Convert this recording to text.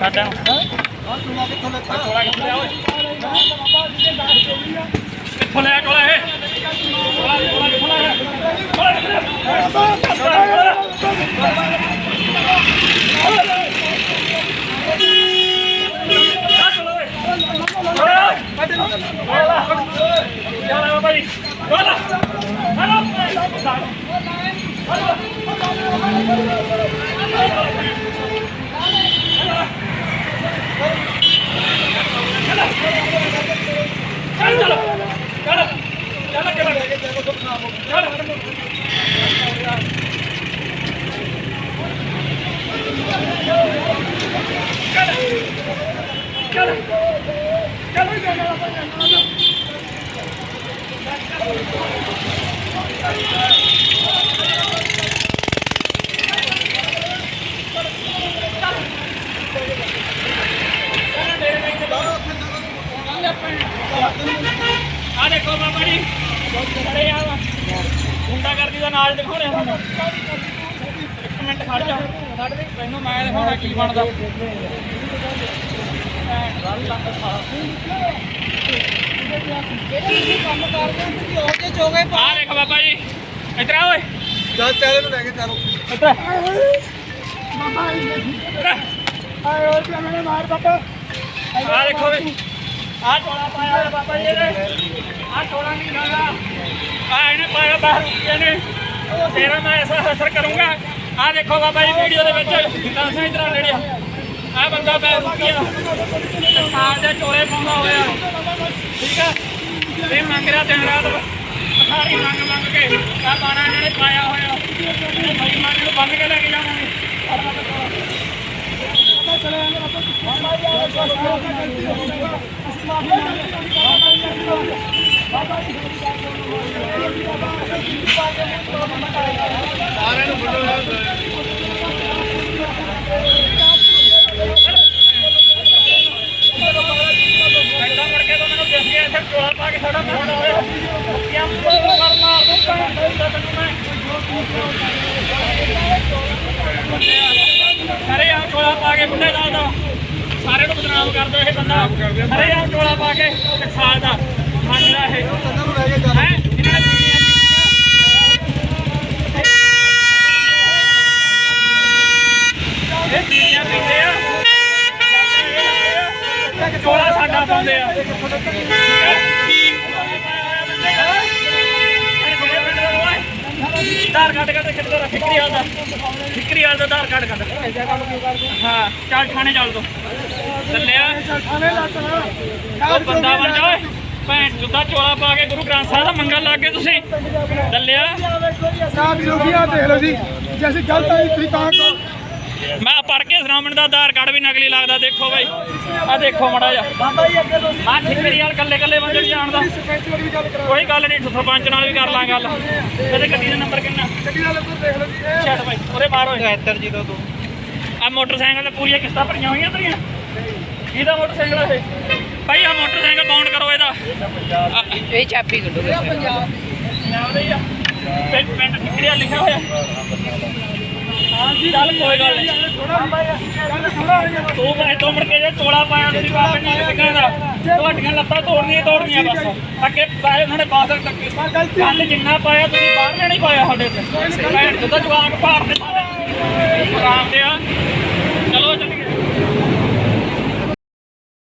ਸਾਡਾ ਆ ਚੋਲਾ ਕਿੱਥੋਂ ਲੈਤਾ ਚੋਲਾ ਕਿੱਥੇ ਲਿਆ ਓਏ ਕਿੱਥੋਂ ਲਿਆ ਚੋਲਾ ਇਹ ਚੋਲਾ ਚੋਲਾ ਕਿੱਥੋਂ ਲਿਆ ਆ ਦੇਖੋ ਬਾਬਾ ਜੀ। ਖੜੇ ਆ। ਗੁੰਡਾ ਕਰਦੀ ਦਾ ਨਾਚ ਦਿਖਾਉਣੇ ਆ ਤੁਹਾਨੂੰ। ਇੱਕ ਮਿੰਟ ਖੜ ਜਾ। ਤੈਨੂੰ ਮੈਂ ਦਿਖਾਉਣਾ ਕੀ ਬਣਦਾ। ਆ ਦੇਖ ਬਾਬਾ ਜੀ। ਇੱਧਰ ਆ ਓਏ। ਚੱਲ ਤੇਰੇ ਨੂੰ ਲੈ ਕੇ ਚੱਲੋ। ਇੱਧਰ ਆ। ਇੱਧਰ ਆ। ਆਏ ਹੋਰ ਕੀ ਮੈਨੇ ਮਾਰ ਬਾਬਾ ਆ ਦੇਖੋ ਵੇ ਆ ਚੋਲਾ ਪਾਇਆ ਹੋਇਆ ਬਾਬਾ ਜੀ ਨੇ ਆ ਚੋਲਾ ਨਹੀਂ ਲਾਗਾ ਆ ਇਹਨੇ ਪਾਇਆ ਬਾਹਰ ਇਹਨੇ ਤੇਰਾ ਮੈਂ ਐਸਾ ਅਸਰ ਕਰੂੰਗਾ। ਆ ਦੇਖੋ ਬਾਬਾ ਜੀ ਵੀਡੀਓ ਦੇ ਵਿੱਚ। ਦੱਸਾਂ ਇਧਰ ਨੇੜੇ। ਆ ਬੰਦਾ ਪੈ ਰੁਕਿਆ। ਸਾਲ ਦੇ ਚੋਲੇ ਪਾਉਂਦਾ ਹੋਇਆ। ਠੀਕ ਆ? ਇਹ ਮੰਗ ਰਿਹਾ ਦਿਨ ਰਾਤ ਸਾਰੀ ਮੰਗ ਮੰਗ ਕੇ। ਆ ਬਾਣਾ ਇਹਨਾਂ ਨੇ ਪਾਇਆ ਹੋਇਆ। ਇਹ ਨੂੰ ਬੰਨ ਕੇ ਲੈ ਕੇ ਜਾਵਾਂਗੇ। ਐਡਾ ਮੁੜ ਕੇ ਤਾਂ ਮੈਨੂੰ ਦਿਸ ਗਿਆ ਇੱਥੇ ਚੋਲਾ ਪਾ ਕੇ ਸਾਡਾ ਮਾਰਦਾ ਹੋਇਆ ਕਿਆ ਮਾਰ ਮਾਰ ਦੂੰ ਭੈਣ ਦੇ ਤੈਨੂੰ ਮੈਂ ਅਰੇ ਪਾ ਕੇ ਬੁੱਢੇ ਦਾ ਦਾ। ਸਾਰੇ ਨੂੰ ਬਦਨਾਮ ਕਰਦਾ ਇਹ ਬੰਦਾ। ਅਰੇ ਆ ਚੋਲਾ ਪਾ ਕੇ ਸਾਲ ਦਾ ਮੰਗਦਾ ਇਹ। ਹੈ? ਇਹਨਾਂ ਇਹ ਪੀੜੀਆਂ ਪੀਂਦੇ ਆ। ਚੋਲਾ ਸਾਡਾ ਪਾਉਂਦੇ ਆ। ਧਾਰ ਕੱਢ ਕੱਢ ਦਾ ਫਿਕਰੀ ਹਾਲ ਦਾ। ਫਿਕਰੀ ਹਾਲ ਦਾ ਧਾਰ ਕੱਢ ਕੱਢ ਹਾਂ, ਚੱਲ ਥਾਣੇ ਚੱਲ ਦੋ ਚੱਲਿਆ ਉਹ ਬੰਦਾ ਬਣ ਜਾ, ਓਏ। ਭੈਣ ਚੁੱਦਾ ਚੋਲਾ ਪਾ ਕੇ ਗੁਰੂ ਗ੍ਰੰਥ ਸਾਹਿਬ ਦਾ ਮੰਗਣ ਲੱਗ ਗਏ ਤੁਸੀਂ। ਚੱਲਿਆ ਸਾਹਿਬ ਜੋਗੀਆ ਦੇਖ ਲਓ ਜੀ। ਜੇ ਅਸੀਂ ਗਲਤ ਆਈ, ਤੁਸੀਂ ਤਾਂ ਮੈਂ ਸੁਣਾਉਣ ਦਾ ਆਧਾਰ ਕਾਰਡ ਵੀ ਨਕਲੀ ਲੱਗਦਾ ਦੇਖੋ ਬਾਈ। ਆ ਦੇਖੋ ਮੜਾ ਜਾ ਬਾਬਾ ਜੀ ਅੱਗੇ ਤੋਂ ਠਿਕਰੀ ਕੱਲੇ ਕੱਲੇ ਬੰਦੇ ਨਹੀਂ ਜਾਣਦਾ। ਕੋਈ ਗੱਲ ਨਹੀਂ ਸਰਪੰਚ ਨਾਲ ਵੀ ਕਰ ਲਾਂ ਗੱਲ। ਇਹਦੇ ਗੱਡੀ ਦਾ ਨੰਬਰ ਕਿੰਨਾ? ਗੱਡੀ ਦਾ ਨੰਬਰ ਦੇਖ ਲਓ ਜੀ। ਛੱਡ ਬਾਈ ਇੱਧਰ ਜੀ ਤੋਂ ਆ ਮੋਟਰਸਾਈਕਲ ਤੇ ਪੂਰੀਆਂ ਕਿਸ਼ਤਾਂ ਭਰੀਆਂ ਹੋਈਆਂ ਤੇਰੀਆਂ? ਇਹਦਾ ਮੋਟਰਸਾਈਕਲ ਆ ਇਹ? ਭਾਈ ਆ ਮੋਟਰਸਾਈਕਲ ਬਾਉਂਡ ਕਰੋ ਇਹਦਾ। ਇਹ ਚਾਬੀ ਕੱਢੋ। ਪੰਜਾਬ ਦੇ ਆ। ਪਿੰਡ ਠਿਕਰੀਆ ਲਿਖਿਆ ਹੋਇਆ। ਚੱਲ ਕੋਈ ਗੱਲ ਨਹੀਂ ਤੂੰ ਮੈਂ ਤੋਂ ਮੁੜ ਕੇ ਜੇ ਚੋਲਾ ਪਾਇਆ ਤੁਸੀਂ ਬਾਬੇ ਨੇ ਸਿੱਖਾਂ ਦਾ ਤੁਹਾਡੀਆਂ ਲੱਤਾਂ ਤੋੜਨੀਆਂ ਤੋੜਨੀਆਂ ਬਸ ਅੱਗੇ ਪਾਏ ਉਹਨਾਂ ਨੇ ਬਾਦਲ ਤੱਕੇ ਕੱਲ ਜਿੰਨਾ ਪਾਇਆ ਤੁਸੀਂ ਬਾਹਰ ਨਹੀਂ ਪਾਇਆ ਸਾਡੇ ਤੇ ਭੈਣ ਚੋਦਾ ਜਵਾਨ ਭਾਰਦੇ